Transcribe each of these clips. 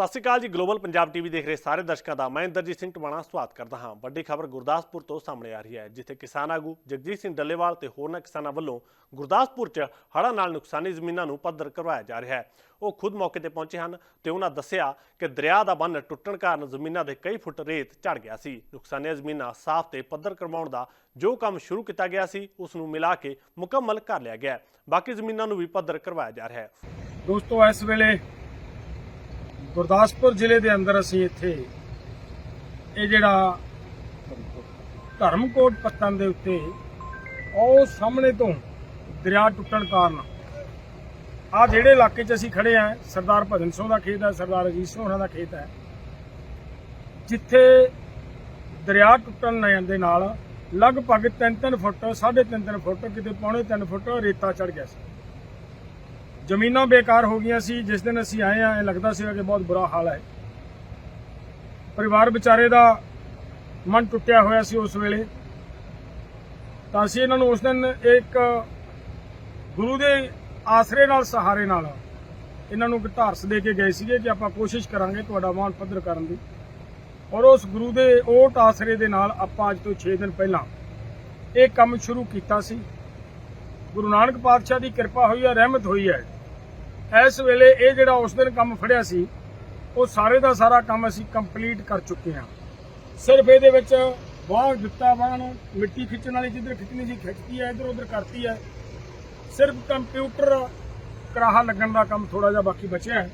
ਸਤਿ ਸ਼੍ਰੀ ਅਕਾਲ ਜੀ, global Punjab TV ਦੇਖ ਰਹੇ ਸਾਰੇ ਦਰਸ਼ਕਾਂ ਦਾ। ਮੈਂ ਇੰਦਰਜੀਤ ਸਿੰਘ ਟਵਾਣਾ, ਸਵਾਗਤ ਕਰਦਾ ਹਾਂ। ਵੱਡੀ ਖਬਰ ਗੁਰਦਾਸਪੁਰ ਤੋਂ ਸਾਹਮਣੇ ਆ ਰਹੀ ਹੈ, ਜਿੱਥੇ ਕਿਸਾਨ ਆਗੂ ਜਗਜੀਤ ਸਿੰਘ ਡੱਲੇਵਾਲ ਤੇ ਹੋਰਨਾਂ ਕਿਸਾਨਾਂ ਵੱਲੋਂ ਗੁਰਦਾਸਪੁਰ 'ਚ ਹੜ੍ਹਾਂ ਨਾਲ ਨੁਕਸਾਨੀ ਜ਼ਮੀਨਾਂ ਨੂੰ ਪੱਧਰ ਕਰਵਾਇਆ ਜਾ ਰਿਹਾ ਹੈ। ਉਹ ਖੁਦ ਮੌਕੇ ਤੇ ਪਹੁੰਚੇ ਹਨ ਤੇ ਉਹਨਾਂ ਦੱਸਿਆ ਕਿ ਦਰਿਆ ਦਾ ਬੰਨ ਟੁੱਟਣ ਕਾਰਨ ਜ਼ਮੀਨਾਂ ਦੇ ਕਈ ਫੁੱਟ ਰੇਤ ਝੜ ਗਿਆ ਸੀ। ਨੁਕਸਾਨੀਆਂ ਜ਼ਮੀਨਾਂ ਸਾਫ਼ ਤੇ ਪੱਧਰ ਕਰਵਾਉਣ ਦਾ ਜੋ ਕੰਮ ਸ਼ੁਰੂ ਕੀਤਾ ਗਿਆ ਸੀ, ਉਸ ਨੂੰ ਮਿਲਾ ਕੇ ਮੁਕੰਮਲ ਕਰ ਲਿਆ ਗਿਆ ਹੈ। ਬਾਕੀ ਜ਼ਮੀਨਾਂ ਨੂੰ ਵੀ ਪੱਧਰ ਕਰਵਾਇਆ ਜਾ ਰਿਹਾ ਹੈ। ਦੋਸਤੋ, ਇਸ ਵੇਲੇ ਗੁਰਦਾਸਪੁਰ ਜ਼ਿਲ੍ਹੇ ਦੇ ਅੰਦਰ ਅਸੀਂ ਇੱਥੇ ਇਹ ਜਿਹੜਾ ਧਰਮਕੋਟ ਪੱਤਨ ਦੇ ਉੱਤੇ ਉਹ ਸਾਹਮਣੇ ਤੋਂ ਦਰਿਆ ਟੁੱਟਣ ਕਾਰਨ ਆ ਜਿਹੜੇ ਇਲਾਕੇ 'ਚ ਅਸੀਂ ਖੜੇ ਆ, ਸਰਦਾਰ ਭਜਨ ਸਿੰਘ ਦਾ ਖੇਤ ਹੈ, ਸਰਦਾਰ ਅਜੀਤ ਸਿੰਘ ਹੋਰਾਂ ਦਾ ਖੇਤ ਹੈ, ਜਿੱਥੇ ਦਰਿਆ ਟੁੱਟਣ ਨਾਲ ਦੇ ਨਾਲ ਲਗਭਗ 3-3 ਫੁੱਟ 3.5 ਫੁੱਟ, ਕਿਤੇ ਪੌਣੇ 3 ਫੁੱਟ ਰੇਤਾ ਚੜ ਗਿਆ ਸੀ। ਜ਼ਮੀਨਾਂ ਬੇਕਾਰ ਹੋ ਗਈਆਂ ਸੀ, ਜਿਸ ਦਿਨ ਅਸੀਂ ਆਏ ਆ ਇਹ ਲੱਗਦਾ ਸੀਗਾ ਕਿ ਬਹੁਤ ਬੁਰਾ ਹਾਲ ਹੈ। ਪਰਿਵਾਰ ਵਿਚਾਰੇ ਦਾ ਮਨ ਟੁੱਟਿਆ ਹੋਇਆ ਸੀ ਉਸ ਵੇਲੇ। ਤਾਂ ਅਸੀਂ ਇਹਨਾਂ ਨੂੰ ਉਸ ਦਿਨ ਇੱਕ ਗੁਰੂ ਦੇ ਆਸਰੇ ਨਾਲ, ਸਹਾਰੇ ਨਾਲ ਇਹਨਾਂ ਨੂੰ ਇੱਕ ਧਾਰਸ ਦੇ ਕੇ ਗਏ ਸੀਗੇ ਕਿ ਆਪਾਂ ਕੋਸ਼ਿਸ਼ ਕਰਾਂਗੇ ਤੁਹਾਡਾ ਮਾਣ ਪੱਧਰ ਕਰਨ ਦੀ। ਔਰ ਉਸ ਗੁਰੂ ਦੇ ਓਟ ਆਸਰੇ ਦੇ ਨਾਲ ਆਪਾਂ ਅੱਜ ਤੋਂ 6 ਦਿਨ ਪਹਿਲਾਂ ਇਹ ਕੰਮ ਸ਼ੁਰੂ ਕੀਤਾ ਸੀ। ਗੁਰੂ ਨਾਨਕ ਪਾਤਸ਼ਾਹ ਦੀ ਕਿਰਪਾ ਹੋਈ ਹੈ, ਰਹਿਮਤ ਹੋਈ ਹੈ। ਇਸ ਵੇਲੇ ਇਹ ਜਿਹੜਾ ਉਸ ਦਿਨ ਕੰਮ ਫੜਿਆ ਸੀ, ਉਹ ਸਾਰੇ ਦਾ ਸਾਰਾ ਕੰਮ ਅਸੀਂ ਕੰਪਲੀਟ ਕਰ ਚੁੱਕੇ ਹਾਂ। ਸਿਰਫ ਇਹਦੇ ਵਿੱਚ ਬਾਹਰ ਜੁੱਤਾ ਬਾਹਨ ਮਿੱਟੀ ਖਿੱਚਣ ਵਾਲੀ ਜਿੱਧਰ ਖਿੱਚਣੀ ਸੀ, ਖਿੱਚਤੀ ਹੈ, ਇਧਰ ਉਧਰ ਕਰਤੀ ਹੈ। ਸਿਰਫ ਕੰਪਿਊਟਰ ਕਰਾਹਾ ਲੱਗਣ ਦਾ ਕੰਮ ਥੋੜਾ ਜਿਹਾ ਬਾਕੀ ਬਚਿਆ ਹੈ।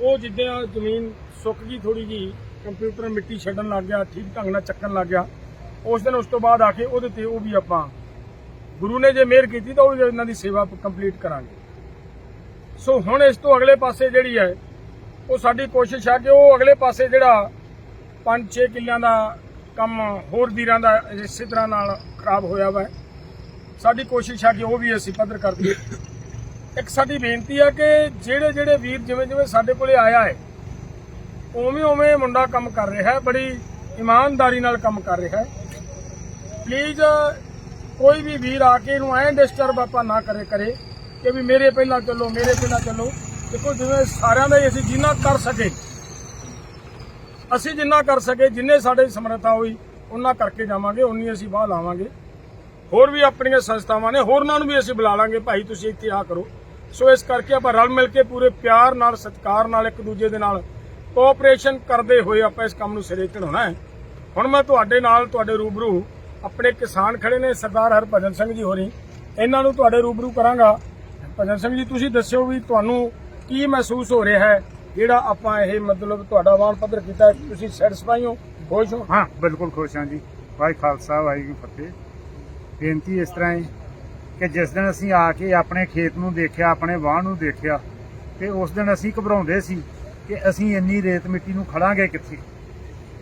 ਉਹ ਜਿੱਦਾਂ ਜ਼ਮੀਨ ਸੁੱਕ ਗਈ ਥੋੜੀ ਜੀ ਕੰਪਿਊਟਰ ਮਿੱਟੀ ਛੱਡਣ ਲੱਗ ਗਿਆ, ਠੀਕ ਢੰਗ ਨਾਲ ਚੱਕਣ ਲੱਗ ਗਿਆ, ਉਸ ਦਿਨ ਉਸ ਤੋਂ ਬਾਅਦ ਆ ਕੇ ਉਹਦੇ ਤੇ ਉਹ ਵੀ ਆਪਾਂ ਗੁਰੂ ਨੇ ਜੇ ਮਿਹਰ ਕੀਤੀ ਤਾਂ ਉਹ ਵੀ ਇਹਨਾਂ ਦੀ ਸੇਵਾ ਕੰਪਲੀਟ ਕਰਾਂਗੇ। ਸੋ ਹੁਣ ਇਸ ਤੋਂ ਅਗਲੇ ਪਾਸੇ ਜਿਹੜੀ ਹੈ, ਉਹ ਸਾਡੀ ਕੋਸ਼ਿਸ਼ ਆ ਕਿ ਉਹ ਅਗਲੇ ਪਾਸੇ ਜਿਹੜਾ 5-6 ਕਿੱਲਿਆਂ ਦਾ ਕੰਮ ਹੋਰ ਵੀਰਾਂ ਦਾ ਇਸੇ ਤਰ੍ਹਾਂ ਨਾਲ ਖਰਾਬ ਹੋਇਆ ਵਾ। ਸਾਡੀ ਕੋਸ਼ਿਸ਼ ਆ ਕਿ ਉਹ ਵੀ ਅਸੀਂ ਪੱਧਰ ਕਰ ਦਈਏ। ਇੱਕ ਸਾਡੀ ਬੇਨਤੀ ਆ ਕਿ ਜਿਹੜੇ ਜਿਹੜੇ ਵੀਰ ਜਿਵੇਂ ਜਿਵੇਂ ਸਾਡੇ ਕੋਲੇ ਆਇਆ ਹੈ, ਉਵੇਂ ਉਵੇਂ ਮੁੰਡਾ ਕੰਮ ਕਰ ਰਿਹਾ ਹੈ, ਬੜੀ ਇਮਾਨਦਾਰੀ ਨਾਲ ਕੰਮ ਕਰ ਰਿਹਾ ਹੈ। ਪਲੀਜ਼ ਕੋਈ ਵੀ ਵੀਰ ਆ ਕੇ ਇਹਨੂੰ ਐਂ ਡਿਸਟਰਬ ਆਪਾਂ ਨਾ ਕਰੇ ਕਰੇ ਕਿ ਵੀ ਮੇਰੇ ਪਹਿਲਾਂ ਚੱਲੋ, ਮੇਰੇ ਪਹਿਲਾਂ ਚੱਲੋ। ਦੇਖੋ, ਜਿਵੇਂ ਸਾਰਿਆਂ ਦਾ ਹੀ ਅਸੀਂ ਜਿੰਨਾ ਕਰ ਸਕੇ, ਅਸੀਂ ਜਿੰਨਾ ਕਰ ਸਕੇ, ਜਿੰਨੇ ਸਾਡੇ ਸਮਰੱਥਾ ਹੋਈ, ਉਹਨਾਂ ਕਰਕੇ ਜਾਵਾਂਗੇ ਉਨੀ ਅਸੀਂ ਬਾਹ ਲਾਵਾਂਗੇ। ਹੋਰ ਵੀ ਆਪਣੀਆਂ ਸੰਸਥਾਵਾਂ ਨੇ, ਹੋਰਨਾਂ ਨੂੰ ਵੀ ਅਸੀਂ ਬੁਲਾ ਲਾਂਗੇ, ਭਾਈ ਤੁਸੀਂ ਇੱਥੇ ਆ ਕਰੋ। ਸੋ ਇਸ ਕਰਕੇ ਆਪਾਂ ਰਲ ਮਿਲ ਕੇ ਪੂਰੇ ਪਿਆਰ ਨਾਲ, ਸਤਿਕਾਰ ਨਾਲ ਇੱਕ ਦੂਜੇ ਦੇ ਨਾਲ ਕੋਆਪਰੇਸ਼ਨ ਕਰਦੇ ਹੋਏ ਆਪਾਂ ਇਸ ਕੰਮ ਨੂੰ ਸਿਰੇ ਚੜਾਉਣਾ ਹੈ। ਹੁਣ ਮੈਂ ਤੁਹਾਡੇ ਨਾਲ, ਤੁਹਾਡੇ ਰੂਬਰੂ ਆਪਣੇ ਕਿਸਾਨ ਖੜੇ ਨੇ ਸਰਦਾਰ ਹਰਭਜਨ ਸਿੰਘ ਜੀ ਹੋਰੀ। ਇਹਨਾਂ ਨੂੰ ਤੁਹਾਡੇ ਰੂਬਰੂ ਕਰਾਂਗਾ। ਭਜਨ ਸਿੰਘ ਜੀ ਤੁਸੀਂ ਦੱਸਿਓ ਵੀ ਤੁਹਾਨੂੰ ਕੀ ਮਹਿਸੂਸ ਹੋ ਰਿਹਾ ਹੈ? ਜਿਹੜਾ ਆਪਾਂ ਇਹ ਮਤਲਬ ਤੁਹਾਡਾ ਵਾਣ ਪੱਧਰ ਕੀਤਾ ਹੈ, ਤੁਸੀਂ ਸੈਟੀਸਫਾਈ ਹੋ ਖੁਸ਼ ਹੋ? ਹਾਂ ਬਿਲਕੁਲ ਖੁਸ਼ ਹਾਂ ਜੀ। ਵਾਹਿ ਖਾਲਸਾ ਵਾਹਿਗੁਰੂ ਫਤਿਹ। ਬੇਨਤੀ ਇਸ ਤਰ੍ਹਾਂ ਹੈ ਕਿ ਜਿਸ ਦਿਨ ਅਸੀਂ ਆ ਕੇ ਆਪਣੇ ਖੇਤ ਨੂੰ ਦੇਖਿਆ ਆਪਣੇ ਵਾਹ ਨੂੰ ਦੇਖਿਆ ਤੇ ਉਸ ਦਿਨ ਅਸੀਂ ਘਬਰਾਉਂਦੇ ਸੀ ਕਿ ਅਸੀਂ ਇੰਨੀ ਰੇਤ ਮਿੱਟੀ ਨੂੰ ਖੜਾਂਗੇ ਕਿੱਥੇ?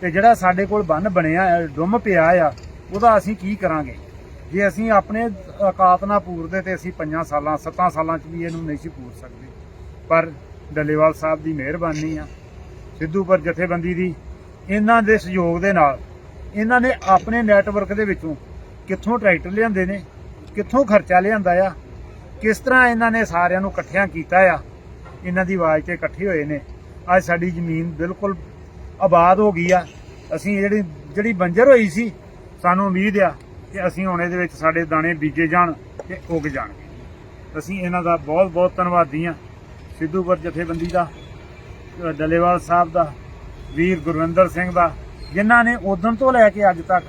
ਤੇ ਜਿਹੜਾ ਸਾਡੇ ਕੋਲ ਬੰਨ ਬਣਿਆ ਹੈ, ਡੁੰਮ ਪਿਆ ਆ ਉਹਦਾ ਅਸੀਂ ਕੀ ਕਰਾਂਗੇ? ਜੇ ਅਸੀਂ ਆਪਣੇ ਔਕਾਤ ਨਾ ਪੂਰਦੇ ਤੇ ਅਸੀਂ 5 ਸਾਲਾਂ 7 ਸਾਲਾਂ ਚ ਵੀ ਇਹਨੂੰ ਨਹੀਂ ਸੀ ਪੂਰ ਸਕਦੇ। ਪਰ ਡੱਲੇਵਾਲ ਸਾਹਿਬ ਦੀ ਮਿਹਰਬਾਨੀ ਆ। ਸਿੱਧੂਪੁਰ ਜਥੇਬੰਦੀ ਦੀ ਇਹਨਾਂ ਦੇ ਸਹਿਯੋਗ ਦੇ ਨਾਲ ਇਹਨਾਂ ਨੇ ਆਪਣੇ ਨੈਟਵਰਕ ਦੇ ਵਿੱਚੋਂ ਕਿੱਥੋਂ ਟਰੈਕਟਰ ਲਿਆਂਦੇ ਨੇ, ਕਿੱਥੋਂ ਖਰਚਾ ਲਿਆਂਦਾ ਆ, ਕਿਸ ਤਰ੍ਹਾਂ ਇਹਨਾਂ ਨੇ ਸਾਰਿਆਂ ਨੂੰ ਇਕੱਠਿਆਂ ਕੀਤਾ ਆ, ਇਹਨਾਂ ਦੀ ਆਵਾਜ਼ ਤੇ ਇਕੱਠੇ ਹੋਏ ਨੇ। ਅੱਜ ਸਾਡੀ ਜ਼ਮੀਨ ਬਿਲਕੁਲ ਆਬਾਦ ਹੋ ਗਈ ਆ। ਅਸੀਂ ਜਿਹੜੀ ਜਿਹੜੀ ਬੰਜਰ ਹੋਈ ਸੀ ਸਾਨੂੰ ਉਮੀਦ ਆ ਕਿ ਅਸੀਂ ਹੁਣ ਇਹਦੇ ਵਿੱਚ ਸਾਡੇ ਦਾਣੇ ਬੀਜੇ ਜਾਣ ਤੇ ਉੱਗ ਜਾਣਗੇ। ਅਸੀਂ ਇਹਨਾਂ ਦਾ ਬਹੁਤ ਬਹੁਤ ਧੰਨਵਾਦੀ ਆ ਸਿੱਧੂਪੁਰ ਜਥੇਬੰਦੀ ਦਾ ਅ, ਡੱਲੇਵਾਲ ਸਾਹਿਬ ਦਾ ਵੀਰ ਗੁਰਵਿੰਦਰ ਸਿੰਘ ਦਾ ਜਿਨ੍ਹਾਂ ਨੇ ਉਦੋਂ ਤੋਂ ਲੈ ਕੇ ਅੱਜ ਤੱਕ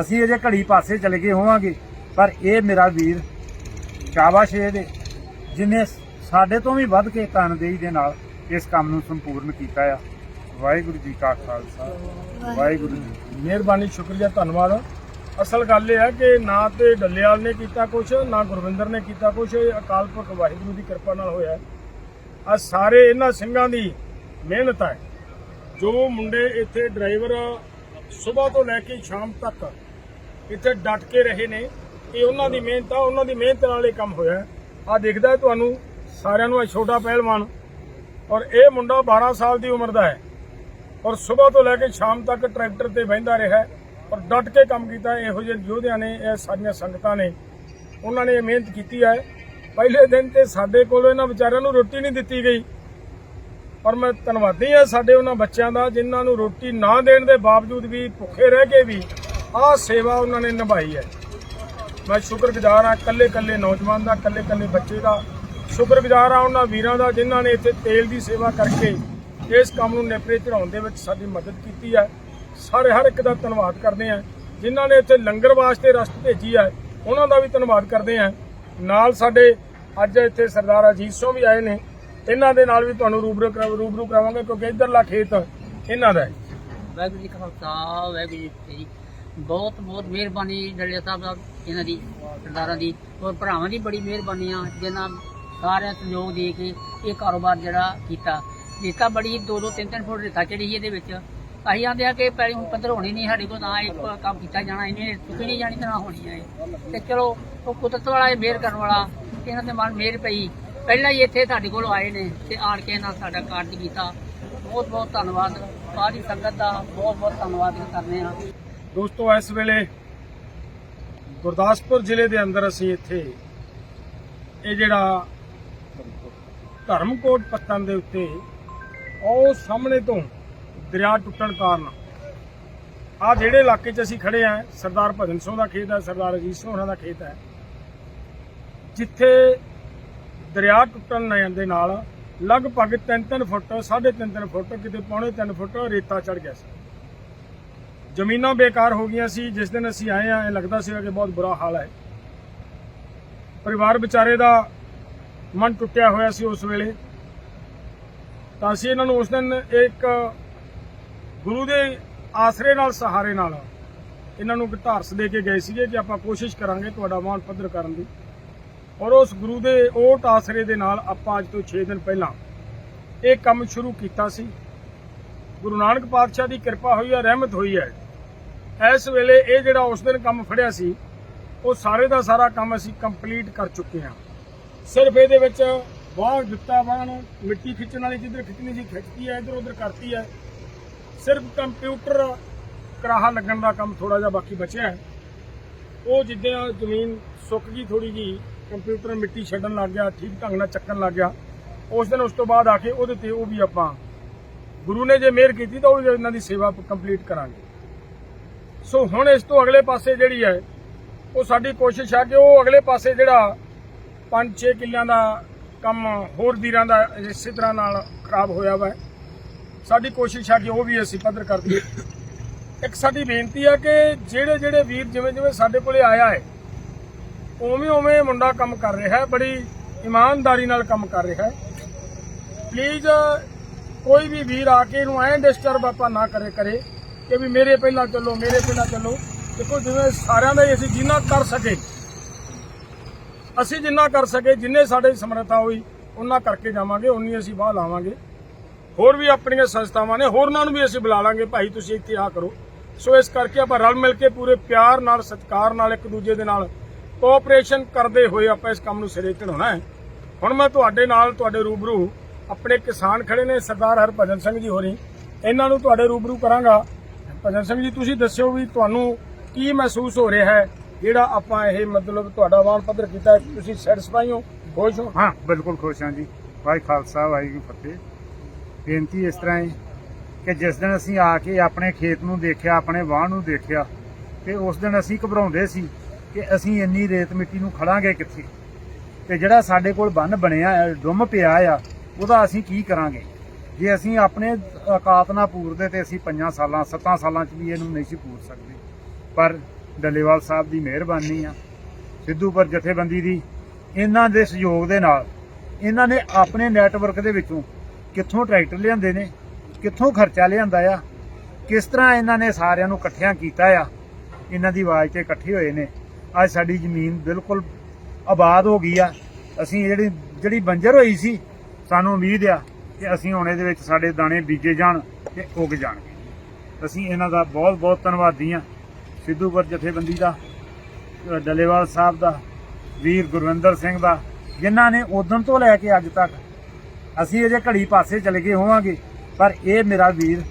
ਅਸੀਂ ਅਜੇ ਘੜੀ ਪਾਸੇ ਚਲੇ ਗਏ ਹੋਵਾਂਗੇ ਪਰ ਇਹ ਮੇਰਾ ਵੀਰ ਸ਼ਾਬਾਸ਼ ਹੈ ਇਹਦੇ ਜਿਨੇ ਸਾਡੇ ਤੋਂ ਵੀ ਵੱਧ ਕੇ ਤਨਦੇਹੀ ਦੇ ਨਾਲ ਇਸ ਕੰਮ ਨੂੰ ਸੰਪੂਰਨ ਕੀਤਾ ਆ। ਵਾਹਿਗੁਰੂ ਜੀ ਕਾ ਖਾਲਸਾ। ਵਾਹਿਗੁਰੂ ਜੀ ਮਿਹਰਬਾਨੀ, ਸ਼ੁਕਰੀਆ, ਧੰਨਵਾਦ। ਅਸਲ ਗੱਲ ਇਹ ਹੈ ਕਿ ਨਾ ਤੇ ਡੱਲੇਵਾਲ ਨੇ ਕੀਤਾ ਕੁਝ ਨਾ ਗੁਰਵਿੰਦਰ ਨੇ ਕੀਤਾ ਕੁਝ ਇਹ ਅਕਾਲ ਪੁਰਖ ਵਾਹਿਗੁਰੂ ਦੀ ਕਿਰਪਾ ਨਾਲ ਹੋਇਆ ਆ ਸਾਰੇ ਇਹਨਾਂ ਸਿੰਘਾਂ ਦੀ ਮਿਹਨਤ ਹੈ। ਜੋ ਮੁੰਡੇ ਇੱਥੇ ਡਰਾਈਵਰ ਸਵੇਰ ਤੋਂ ਲੈ ਕੇ ਸ਼ਾਮ ਤੱਕ ਇੱਥੇ ਡਟ ਕੇ ਰਹੇ ਨੇ, ਇਹ ਉਹਨਾਂ ਦੀ ਮਿਹਨਤ ਆ, ਉਹਨਾਂ ਦੀ ਮਿਹਨਤ ਨਾਲ ਇਹ ਕੰਮ ਹੋਇਆ ਆ ਦੇਖਦਾ ਤੁਹਾਨੂੰ ਸਾਰਿਆਂ ਨੂੰ ਇਹ ਛੋਟਾ ਪਹਿਲਵਾਨ। ਔਰ ਇਹ ਮੁੰਡਾ 12 ਸਾਲ ਦੀ ਉਮਰ ਦਾ ਹੈ। ਔਰ ਸਵੇਰ ਤੋਂ ਲੈ ਕੇ ਸ਼ਾਮ ਤੱਕ ਟਰੈਕਟਰ ਤੇ ਬਹਿੰਦਾ ਰਿਹਾ ਔਰ ਡਟ ਕੇ ਕੰਮ ਕੀਤਾ ਇਹੋ ਜਿਹੇ ਯੋਧਿਆਂ ਨੇ, ਇਹ ਸਾਰੀਆਂ ਸੰਗਤਾਂ ਨੇ। ਉਹਨਾਂ ਨੇ ਮਿਹਨਤ ਕੀਤੀ ਹੈ। ਪਹਿਲੇ ਦਿਨ ਤੇ ਸਾਡੇ ਕੋਲ ਇਹਨਾਂ ਵਿਚਾਰਿਆਂ ਨੂੰ ਰੋਟੀ ਨਹੀਂ ਦਿੱਤੀ ਗਈ। ਪਰ ਮੈਂ ਧੰਨਵਾਦੀ ਹਾਂ ਸਾਡੇ ਉਹਨਾਂ ਬੱਚਿਆਂ ਦਾ, ਜਿਨ੍ਹਾਂ ਨੂੰ ਰੋਟੀ ਨਾ ਦੇਣ ਦੇ ਬਾਵਜੂਦ ਵੀ ਭੁੱਖੇ ਰਹਿ ਕੇ ਵੀ ਆਹ ਸੇਵਾ ਉਹਨਾਂ ਨੇ ਨਿਭਾਈ ਹੈ। ਮੈਂ ਸ਼ੁਕਰਗੁਜ਼ਾਰ ਹਾਂ ਕੱਲੇ ਕੱਲੇ ਨੌਜਵਾਨ ਦਾ ਕੱਲੇ ਕੱਲੇ ਬੱਚੇ ਦਾ। ਸ਼ੁਕਰਗੁਜ਼ਾਰ ਹਾਂ ਉਹਨਾਂ ਵੀਰਾਂ ਦਾ, ਜਿਨ੍ਹਾਂ ਨੇ ਇੱਥੇ ਤੇਲ ਦੀ ਸੇਵਾ ਕਰਕੇ ਇਸ ਕੰਮ ਨੂੰ ਨੇਪਰੇ ਚੜਾਉਣ ਦੇ ਵਿੱਚ ਸਾਡੀ ਮਦਦ ਕੀਤੀ ਹੈ। ਸਾਰੇ ਹਰ ਇੱਕ ਦਾ ਧੰਨਵਾਦ ਕਰਦੇ ਹਾਂ। ਜਿਨ੍ਹਾਂ ਨੇ ਇੱਥੇ ਲੰਗਰ ਵਾਸਤੇ ਰਸਤ ਭੇਜੀ ਹੈ, ਉਹਨਾਂ ਦਾ ਵੀ ਧੰਨਵਾਦ ਕਰਦੇ ਹਾਂ। ਨਾਲ ਸਾਡੇ ਅੱਜ ਇੱਥੇ ਸਰਦਾਰ ਅਜੀਤ ਸਿੰਘ ਵੀ ਆਏ ਨੇ। ਇਹਨਾਂ ਦੇ ਨਾਲ ਵੀ ਤੁਹਾਨੂੰ ਰੂਬਰੂ ਰੂਬਰੂ ਕਰਾਵਾਂਗੇ ਕਿਉਂਕਿ ਇਧਰਲਾ ਖੇਤ ਇਹਨਾਂ ਦਾ ਹੈ। ਵਾਹਿਗੁਰੂ ਜੀ ਕਾ ਖਾਲਸਾ, ਵਾਹਿਗੁਰੂ ਜੀ ਕੀ ਬਹੁਤ ਬਹੁਤ ਮਿਹਰਬਾਨੀ ਡੱਲੇ ਸਾਹਿਬ ਦਾ ਇਹਨਾਂ ਦੀ, ਸਰਦਾਰਾਂ ਦੀ ਔਰ ਭਰਾਵਾਂ ਦੀ ਬੜੀ ਮਿਹਰਬਾਨੀ ਆ। ਜਿਨ੍ਹਾਂ ਸਾਰਿਆਂ ਸਹਿਯੋਗ ਦੇ ਕੇ ਇਹ ਕਾਰੋਬਾਰ ਜਿਹੜਾ ਕੀਤਾ। ਰੇਤਾ ਬੜੀ ਦੋ ਦੋ ਤਿੰਨ ਤਿੰਨ ਫੁੱਟ ਰੇਤਾ ਚੜੀ ਇਹਦੇ ਵਿੱਚ। ਅਸੀਂ ਆਂਦੇ ਆ ਕਿ ਪਹਿਲੇ ਹੁਣ ਪੱਧਰ ਹੋਣੀ ਨਹੀਂ ਸਾਡੇ ਕੋਲ, ਨਾ ਇਹ ਕੰਮ ਕੀਤਾ ਜਾਣਾ, ਇਹਨੇ ਚੁੱਕੀ ਨਹੀਂ ਜਾਣੀ ਤੇ ਨਾ ਹੋਣੀ ਹੈ ਤੇ ਚਲੋ, ਉਹ ਕੁਦਰਤ ਵਾਲਾ ਇਹ ਮਿਹਰ ਕਰਨ ਵਾਲਾ ਇਹਨਾਂ ਦੇ ਮਨ ਮਿਹਰ ਪਈ। ਪਹਿਲਾਂ ਹੀ ਇੱਥੇ ਸਾਡੇ ਕੋਲ ਆਏ ਨੇ ਤੇ ਆਣ ਕੇ ਨਾਲ ਸਾਡਾ ਕਾਰਜ ਕੀਤਾ। ਬਹੁਤ ਬਹੁਤ ਧੰਨਵਾਦ। ਸਾਰੀ ਸੰਗਤ ਦਾ ਬਹੁਤ ਬਹੁਤ ਧੰਨਵਾਦ ਕਰਨੇ ਆ ਦੋਸਤੋ, ਇਸ ਵੇਲੇ ਗੁਰਦਾਸਪੁਰ ਜ਼ਿਲ੍ਹੇ ਦੇ ਅੰਦਰ ਅਸੀਂ ਇੱਥੇ ਇਹ ਜਿਹੜਾ ਧਰਮਕੋਟ ਪੱਤਨ ਦੇ ਉੱਤੇ ਉਹ ਸਾਹਮਣੇ ਤੋਂ ਦਰਿਆ ਟੁੱਟਣ ਕਾਰਨ ਆ ਜਿਹੜੇ ਇਲਾਕੇ 'ਚ ਅਸੀਂ ਖੜੇ ਆ ਸਰਦਾਰ ਭਜਨ ਸਿੰਘ ਦਾ ਖੇਤ ਹੈ, ਸਰਦਾਰ ਅਜੀਤ ਸਿੰਘ ਹੋਰਾਂ ਦਾ ਖੇਤ ਹੈ, ਜਿੱਥੇ ਦਰਿਆ ਟੁੱਟਣ ਨਾਲ ਦੇ ਨਾਲ ਲਗਭਗ 3-3 ਫੁੱਟ 3.5 ਫੁੱਟ, ਕਿਤੇ ਪੌਣੇ 3 ਫੁੱਟ ਰੇਤਾ ਚੜ ਗਿਆ ਸੀ। ਜ਼ਮੀਨਾਂ ਬੇਕਾਰ ਹੋ ਗਈਆਂ ਸੀ, ਜਿਸ ਦਿਨ ਅਸੀਂ ਆਏ ਆ ਇਹ ਲੱਗਦਾ ਸੀਗਾ ਕਿ ਬਹੁਤ ਬੁਰਾ ਹਾਲ ਹੈ। ਪਰਿਵਾਰ ਵਿਚਾਰੇ ਦਾ ਮਨ ਟੁੱਟਿਆ ਹੋਇਆ ਸੀ ਉਸ ਵੇਲੇ। ਤਾਂ ਅਸੀਂ ਇਹਨਾਂ ਨੂੰ ਉਸ ਦਿਨ ਇੱਕ ਗੁਰੂ ਦੇ ਆਸਰੇ ਨਾਲ, ਸਹਾਰੇ ਨਾਲ ਇਹਨਾਂ ਨੂੰ ਧਾਰਸ ਦੇ ਕੇ ਗਏ ਸੀਗੇ ਕਿ ਆਪਾਂ ਕੋਸ਼ਿਸ਼ ਕਰਾਂਗੇ ਤੁਹਾਡਾ ਮਾਣ ਪੱਧਰ ਕਰਨ ਦੀ। ਔਰ ਉਸ ਗੁਰੂ ਦੇ ਓਟ ਆਸਰੇ ਦੇ ਨਾਲ ਆਪਾਂ ਅੱਜ ਤੋਂ 6 ਦਿਨ ਪਹਿਲਾਂ ਇਹ ਕੰਮ ਸ਼ੁਰੂ ਕੀਤਾ ਸੀ। ਗੁਰੂ ਨਾਨਕ ਪਾਤਸ਼ਾਹ ਦੀ ਕਿਰਪਾ ਹੋਈ ਹੈ ਰਹਿਮਤ ਹੋਈ ਹੈ ਇਸ ਵੇਲੇ ਇਹ ਜਿਹੜਾ ਉਸ ਦਿਨ ਕੰਮ ਫੜਿਆ ਸੀ, ਉਹ ਸਾਰੇ ਦਾ ਸਾਰਾ ਕੰਮ ਅਸੀਂ ਕੰਪਲੀਟ ਕਰ ਚੁੱਕੇ ਹਾਂ। ਸਿਰਫ ਇਹਦੇ ਵਿੱਚ ਬਾਹ ਦਿੱਤਾ ਬਾਣ ਮਿੱਟੀ ਖਿੱਚਣ ਵਾਲੀ ਜਿੱਧਰ ਖਿੱਚਣੀ ਸੀ ਖਿੱਚਦੀ ਹੈ, ਇਧਰ ਉਧਰ ਕਰਤੀ ਹੈ। ਸਿਰਫ ਕੰਪਿਊਟਰ ਕਰਾਹਾ ਲੱਗਣ ਦਾ ਕੰਮ ਥੋੜਾ ਜਿਹਾ ਬਾਕੀ ਬਚਿਆ ਹੈ। ਉਹ ਜਿੱਦਾਂ ਜ਼ਮੀਨ ਸੁੱਕ ਗਈ ਥੋੜੀ ਜੀ ਕੰਪਿਊਟਰ ਮਿੱਟੀ ਛੱਡਣ ਲੱਗ ਗਿਆ, ਠੀਕ ਢੰਗ ਨਾਲ ਚੱਕਣ ਲੱਗ ਗਿਆ। ਉਸ ਦਿਨ ਉਸ ਤੋਂ ਬਾਅਦ ਆ ਕੇ ਉਹਦੇ ਤੇ ਉਹ ਵੀ ਆਪਾਂ ਗੁਰੂ ਨੇ ਜੇ ਮਿਹਰ ਕੀਤੀ ਤਾਂ ਉਹ ਵੀ ਇਹਨਾਂ ਦੀ ਸੇਵਾ ਕੰਪਲੀਟ ਕਰਾਂਗੇ। ਸੋ ਹੁਣ ਇਸ ਤੋਂ ਅਗਲੇ ਪਾਸੇ ਜਿਹੜੀ ਹੈ, ਉਹ ਸਾਡੀ ਕੋਸ਼ਿਸ਼ ਹੈ ਕਿ ਉਹ ਅਗਲੇ ਪਾਸੇ ਜਿਹੜਾ 5-6 ਕਿੱਲਿਆਂ ਦਾ ਕੰਮ ਹੋਰ ਵੀਰਾਂ ਦਾ ਇਸੇ ਤਰ੍ਹਾਂ ਨਾਲ ਖਰਾਬ ਹੋਇਆ ਵਾ। ਸਾਡੀ ਕੋਸ਼ਿਸ਼ ਹੈ ਕਿ ਉਹ ਵੀ ਅਸੀਂ ਪੱਧਰ ਕਰ ਦਈਏ ਇੱਕ ਸਾਡੀ ਬੇਨਤੀ ਹੈ ਕਿ ਜਿਹੜੇ ਜਿਹੜੇ ਵੀਰ ਜਿਵੇਂ ਜਿਵੇਂ ਸਾਡੇ ਕੋਲੇ ਆਇਆ ਹੈ, ਉਵੇਂ ਉਵੇਂ ਮੁੰਡਾ ਕੰਮ ਕਰ ਰਿਹਾ ਹੈ, ਬੜੀ ਇਮਾਨਦਾਰੀ ਨਾਲ ਕੰਮ ਕਰ ਰਿਹਾ ਹੈ। ਪਲੀਜ਼ ਕੋਈ ਵੀ ਵੀਰ ਆ ਕੇ ਇਹਨੂੰ ਐਂ ਡਿਸਟਰਬ ਆਪਾਂ ਨਾ ਕਰੇ ਕਰੇ ਕਿ ਵੀ ਮੇਰੇ ਪਹਿਲਾਂ ਚੱਲੋ, ਮੇਰੇ ਪਹਿਲਾਂ ਚੱਲੋ। ਦੇਖੋ ਜਿਵੇਂ ਸਾਰਿਆਂ ਦਾ ਹੀ ਅਸੀਂ ਜਿੰਨਾ ਕਰ ਸਕੇ ਅਸੀਂ ਜਿੰਨਾ ਕਰ ਸਕੇ, ਜਿੰਨੇ ਸਾਡੇ ਸਮਰੱਥਾ ਹੋਈ, ਉਹਨਾਂ ਕਰਕੇ ਜਾਵਾਂਗੇ ਉਨੀ ਅਸੀਂ ਬਾਹ ਲਾਵਾਂਗੇ। ਹੋਰ ਵੀ ਆਪਣੀਆਂ ਸੰਸਥਾਵਾਂ ਨੇ, ਹੋਰਨਾਂ ਨੂੰ ਵੀ ਅਸੀਂ ਬੁਲਾ ਲਾਂਗੇ, ਭਾਈ ਤੁਸੀਂ ਇੱਥੇ ਆ ਕਰੋ। ਸੋ ਇਸ ਕਰਕੇ ਆਪਾਂ ਰਲ ਮਿਲ ਕੇ ਪੂਰੇ ਪਿਆਰ ਨਾਲ, ਸਤਿਕਾਰ ਨਾਲ ਇੱਕ ਦੂਜੇ ਦੇ ਨਾਲ ਕੋਆਪਰੇਸ਼ਨ ਕਰਦੇ ਹੋਏ ਆਪਾਂ ਇਸ ਕੰਮ ਨੂੰ ਸਿਰੇ ਚੜਾਉਣਾ ਹੈ। ਹੁਣ ਮੈਂ ਤੁਹਾਡੇ ਨਾਲ, ਤੁਹਾਡੇ ਰੂਬਰੂ ਆਪਣੇ ਕਿਸਾਨ ਖੜੇ ਨੇ, ਸਰਦਾਰ ਹਰਭਜਨ ਸਿੰਘ ਜੀ ਹੋਰੀ। ਇਹਨਾਂ ਨੂੰ ਤੁਹਾਡੇ ਰੂਬਰੂ ਕਰਾਂਗਾ। ਭਜਨ ਸਿੰਘ ਜੀ, ਤੁਸੀਂ ਦੱਸਿਓ ਵੀ ਤੁਹਾਨੂੰ ਕੀ ਮਹਿਸੂਸ ਹੋ ਰਿਹਾ ਹੈ? ਜਿਹੜਾ ਆਪਾਂ ਇਹ ਮਤਲਬ ਤੁਹਾਡਾ ਵਾਣ ਪੱਧਰ ਕੀਤਾ ਤੁਸੀਂ ਸੈਟੀਸਫਾਈ ਹੋ? ਖੁਸ਼ ਹੋ? ਹਾਂ ਬਿਲਕੁਲ ਖੁਸ਼ ਹਾਂ ਜੀ। ਵਾਹਿ ਖਾਲਸਾ ਵਾਹਿਗੁਰੂ ਫਤਿਹ। ਬੇਨਤੀ ਇਸ ਤਰ੍ਹਾਂ ਹੈ ਕਿ ਜਿਸ ਦਿਨ ਅਸੀਂ ਆ ਕੇ ਆਪਣੇ ਖੇਤ ਨੂੰ ਦੇਖਿਆ ਆਪਣੇ ਵਾਹ ਨੂੰ ਦੇਖਿਆ ਤੇ ਉਸ ਦਿਨ ਅਸੀਂ ਘਬਰਾਉਂਦੇ ਸੀ ਕਿ ਅਸੀਂ ਇੰਨੀ ਰੇਤ ਮਿੱਟੀ ਨੂੰ ਖੜਾਂਗੇ ਕਿੱਥੇ? ਤੇ ਜਿਹੜਾ ਸਾਡੇ ਕੋਲ ਬੰਨ ਬਣਿਆ ਹੈ, ਡੁੰਮ ਪਿਆ ਆ ਉਹਦਾ ਅਸੀਂ ਕੀ ਕਰਾਂਗੇ? ਜੇ ਅਸੀਂ ਆਪਣੇ ਔਕਾਤ ਨਾ ਪੂਰਦੇ ਤੇ ਅਸੀਂ 5 ਸਾਲਾਂ 7 ਸਾਲਾਂ ਚ ਵੀ ਇਹਨੂੰ ਨਹੀਂ ਸੀ ਪੂਰ ਸਕਦੇ। ਪਰ ਡੱਲੇਵਾਲ ਸਾਹਿਬ ਦੀ ਮਿਹਰਬਾਨੀ ਆ ਸਿੱਧੂਪੁਰ ਜਥੇਬੰਦੀ ਦੀ, ਇਹਨਾਂ ਦੇ ਸਹਿਯੋਗ ਦੇ ਨਾਲ, ਇਹਨਾਂ ਨੇ ਆਪਣੇ ਨੈਟਵਰਕ ਦੇ ਵਿੱਚੋਂ ਕਿੱਥੋਂ ਟਰੈਕਟਰ ਲਿਆਂਦੇ ਨੇ, ਕਿੱਥੋਂ ਖਰਚਾ ਲਿਆਂਦਾ ਆ, ਕਿਸ ਤਰ੍ਹਾਂ ਇਹਨਾਂ ਨੇ ਸਾਰਿਆਂ ਨੂੰ ਇਕੱਠਿਆਂ ਕੀਤਾ ਆ, ਇਹਨਾਂ ਦੀ ਆਵਾਜ਼ ਤੇ ਇਕੱਠੇ ਹੋਏ ਨੇ। ਅੱਜ ਸਾਡੀ ਜ਼ਮੀਨ ਬਿਲਕੁਲ ਆਬਾਦ ਹੋ ਗਈ ਆ। ਅਸੀਂ ਜਿਹੜੀ ਜਿਹੜੀ ਬੰਜਰ ਹੋਈ ਸੀ, ਸਾਨੂੰ ਉਮੀਦ ਆ ਕਿ ਅਸੀਂ ਹੁਣ ਇਹਦੇ ਵਿੱਚ ਸਾਡੇ ਦਾਣੇ ਬੀਜੇ ਜਾਣ ਤੇ ਉੱਗ ਜਾਣਗੇ। ਅਸੀਂ ਇਹਨਾਂ ਦਾ ਬਹੁਤ ਬਹੁਤ ਧੰਨਵਾਦੀ ਆ। ਸਿੱਧੂਪੁਰ ਜਥੇਬੰਦੀ ਦਾ ਅ, ਡੱਲੇਵਾਲ ਸਾਹਿਬ ਦਾ ਵੀਰ ਗੁਰਵਿੰਦਰ ਸਿੰਘ ਦਾ ਜਿਨ੍ਹਾਂ ਨੇ ਉਦੋਂ ਤੋਂ ਲੈ ਕੇ ਅੱਜ ਤੱਕ ਅਸੀਂ ਅਜੇ ਘੜੀ ਪਾਸੇ ਚਲੇ ਗਏ ਹੋਵਾਂਗੇ ਪਰ ਇਹ ਮੇਰਾ ਵੀਰ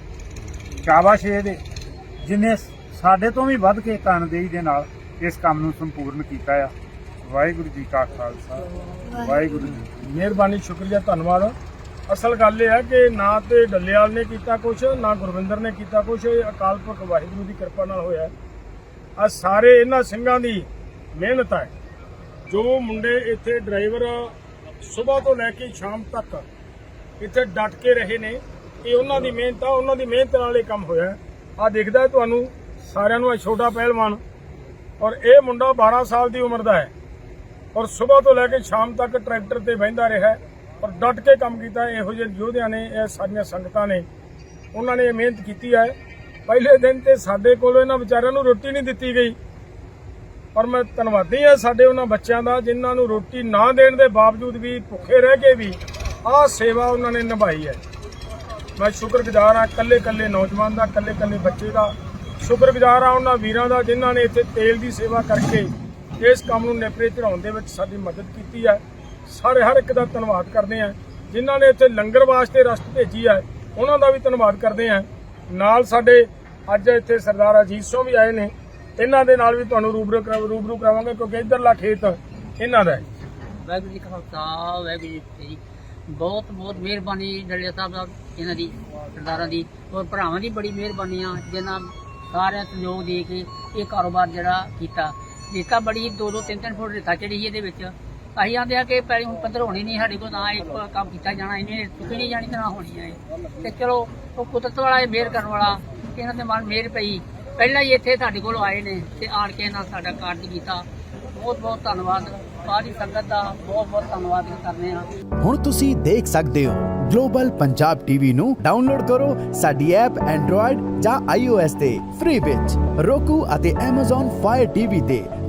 ਸ਼ਾਬਾਸ਼ ਹੈ ਇਹਦੇ ਜਿਨੇ ਸਾਡੇ ਤੋਂ ਵੀ ਵੱਧ ਕੇ ਤਨਦੇਹੀ ਦੇ ਨਾਲ ਇਸ ਕੰਮ ਨੂੰ ਸੰਪੂਰਨ ਕੀਤਾ ਆ। ਵਾਹਿਗੁਰੂ ਜੀ ਕਾ ਖਾਲਸਾ ਵਾਹਿਗੁਰੂ ਜੀ ਮਿਹਰਬਾਨੀ ਸ਼ੁਕਰੀਆ ਧੰਨਵਾਦ। ਅਸਲ ਗੱਲ ਇਹ ਹੈ ਕਿ ਨਾ ਤੇ ਡੱਲੇਵਾਲ ਨੇ ਕੀਤਾ ਕੁਝ ਨਾ ਗੁਰਵਿੰਦਰ ਨੇ ਕੀਤਾ ਕੁਝ ਇਹ ਅਕਾਲ ਪੁਰਖ ਵਾਹਿਗੁਰੂ ਦੀ ਕਿਰਪਾ ਨਾਲ ਹੋਇਆ। ਆ ਸਾਰੇ ਇਹਨਾਂ ਸਿੰਘਾਂ ਦੀ ਮਿਹਨਤ ਹੈ। ਜੋ ਮੁੰਡੇ ਇੱਥੇ ਡਰਾਈਵਰ ਸਵੇਰ ਤੋਂ ਲੈ ਕੇ ਸ਼ਾਮ ਤੱਕ ਇੱਥੇ ਡਟ ਕੇ ਰਹੇ ਨੇ, ਇਹ ਉਹਨਾਂ ਦੀ ਮਿਹਨਤ ਆ, ਉਹਨਾਂ ਦੀ ਮਿਹਨਤ ਨਾਲ ਇਹ ਕੰਮ ਹੋਇਆ ਆ ਦੇਖਦਾ ਤੁਹਾਨੂੰ ਸਾਰਿਆਂ ਨੂੰ ਇਹ ਛੋਟਾ ਪਹਿਲਵਾਨ ਔਰ ਇਹ ਮੁੰਡਾ 12 ਸਾਲ ਦੀ ਉਮਰ ਦਾ ਹੈ ਔਰ ਸਵੇਰ ਤੋਂ ਲੈ ਕੇ ਸ਼ਾਮ ਤੱਕ ਟਰੈਕਟਰ ਤੇ ਬਹਿੰਦਾ ਰਿਹਾ ਔਰ ਡਟ ਕੇ ਕੰਮ ਕੀਤਾ ਇਹੋ ਜਿਹੇ ਯੋਧਿਆਂ ਨੇ, ਇਹ ਸਾਰੀਆਂ ਸੰਗਤਾਂ ਨੇ, ਉਹਨਾਂ ਨੇ ਇਹ ਮਿਹਨਤ ਕੀਤੀ ਹੈ। ਪਹਿਲੇ ਦਿਨ ਤੇ ਸਾਡੇ ਕੋਲ ਇਹਨਾਂ ਵਿਚਾਰਿਆਂ ਨੂੰ ਰੋਟੀ ਨਹੀਂ ਦਿੱਤੀ ਗਈ। ਪਰ ਮੈਂ ਧੰਨਵਾਦੀ ਹਾਂ ਸਾਡੇ ਉਹਨਾਂ ਬੱਚਿਆਂ ਦਾ, ਜਿਨ੍ਹਾਂ ਨੂੰ ਰੋਟੀ ਨਾ ਦੇਣ ਦੇ ਬਾਵਜੂਦ ਵੀ ਭੁੱਖੇ ਰਹਿ ਕੇ ਵੀ ਆਹ ਸੇਵਾ ਉਹਨਾਂ ਨੇ ਨਿਭਾਈ ਹੈ। ਮੈਂ ਸ਼ੁਕਰਗੁਜ਼ਾਰ ਹਾਂ ਕੱਲੇ ਕੱਲੇ ਨੌਜਵਾਨ ਦਾ ਕੱਲੇ ਕੱਲੇ ਬੱਚੇ ਦਾ। ਸ਼ੁਕਰਗੁਜ਼ਾਰ ਹਾਂ ਉਹਨਾਂ ਵੀਰਾਂ ਦਾ, ਜਿਨ੍ਹਾਂ ਨੇ ਇੱਥੇ ਤੇਲ ਦੀ ਸੇਵਾ ਕਰਕੇ ਇਸ ਕੰਮ ਨੂੰ ਨੇਪਰੇ ਚੜਾਉਣ ਦੇ ਵਿੱਚ ਸਾਡੀ ਮਦਦ ਕੀਤੀ ਹੈ। ਸਾਰੇ ਹਰ ਇੱਕ ਦਾ ਧੰਨਵਾਦ ਕਰਦੇ ਹਾਂ। ਜਿਨ੍ਹਾਂ ਨੇ ਇੱਥੇ ਲੰਗਰ ਵਾਸਤੇ ਰਸਤ ਭੇਜੀ ਹੈ, ਉਹਨਾਂ ਦਾ ਵੀ ਧੰਨਵਾਦ ਕਰਦੇ ਹਾਂ। ਨਾਲ ਸਾਡੇ ਅੱਜ ਇੱਥੇ ਸਰਦਾਰ ਅਜੀਤ ਸਿੰਘ ਵੀ ਆਏ ਨੇ। ਇਹਨਾਂ ਦੇ ਨਾਲ ਵੀ ਤੁਹਾਨੂੰ ਰੂਬਰੂ ਰੂਬਰੂ ਕਰਾਵਾਂਗੇ ਕਿਉਂਕਿ ਇਧਰਲਾ ਖੇਤ ਇਹਨਾਂ ਦਾ ਹੈ। ਵਾਹਿਗੁਰੂ ਜੀ ਕਾ ਖਾਲਸਾ, ਵਾਹਿਗੁਰੂ ਜੀ ਜੀ ਬਹੁਤ ਬਹੁਤ ਮਿਹਰਬਾਨੀ ਡੱਲੇ ਸਾਹਿਬ ਦਾ ਇਹਨਾਂ ਦੀ, ਸਰਦਾਰਾਂ ਦੀ ਔਰ ਭਰਾਵਾਂ ਦੀ ਬੜੀ ਮਿਹਰਬਾਨੀ ਆ ਜਿਨ੍ਹਾਂ ਸਾਰਿਆਂ ਸਹਿਯੋਗ ਦੇ ਕੇ ਇਹ ਕਾਰੋਬਾਰ ਜਿਹੜਾ ਕੀਤਾ। ਰੇਤਾ ਬੜੀ ਦੋ ਦੋ, ਤਿੰਨ ਤਿੰਨ ਫੁੱਟ ਰੇਤਾ ਚੜੀ ਸੀ ਇਹਦੇ ਵਿੱਚ। ਅਸੀਂ ਆਂਦੇ ਆ ਕਿ ਪਹਿਲੇ ਹੁਣ ਪੱਧਰ ਹੋਣੀ ਨਹੀਂ, ਸਾਡੇ ਕੋਲ ਨਾ ਇਹ ਕੰਮ ਕੀਤਾ ਜਾਣਾ, ਇਹਨੇ ਚੁੱਕੀ ਨਹੀਂ ਜਾਣੀ ਤੇ ਨਾ ਹੋਣੀ ਹੈ ਤੇ ਚਲੋ, ਉਹ ਕੁਦਰਤ ਵਾਲਾ ਇਹ ਮਿਹਰ ਕਰਨ ਵਾਲਾ ਇਹਨਾਂ ਦੇ ਮਨ ਮਿਹਰ ਪਈ। ਪਹਿਲਾਂ ਹੀ ਇੱਥੇ ਸਾਡੇ ਕੋਲ ਆਏ ਨੇ ਤੇ ਆਣ ਕੇ ਨਾਲ ਸਾਡਾ ਕਾਰਜ ਕੀਤਾ। ਬਹੁਤ ਬਹੁਤ ਧੰਨਵਾਦ। ਸਾਰੀ ਸੰਗਤ ਦਾ ਬਹੁਤ ਬਹੁਤ ਧੰਨਵਾਦ ਕਰਨੇ ਆ। ਹੁਣ ਤੁਸੀਂ ਦੇਖ ਸਕਦੇ ਹੋ, ਗਲੋਬਲ ਪੰਜਾਬ ਟੀਵੀ ਨੂੰ ਡਾਊਨਲੋਡ ਕਰੋ ਸਾਡੀ ਐਪ ਐਂਡਰੋਇਡ ਜਾਂ iOS ਤੇ, ਫ੍ਰੀ ਵਿੱਚ। roku ਅਤੇ Amazon Fire TV ਤੇ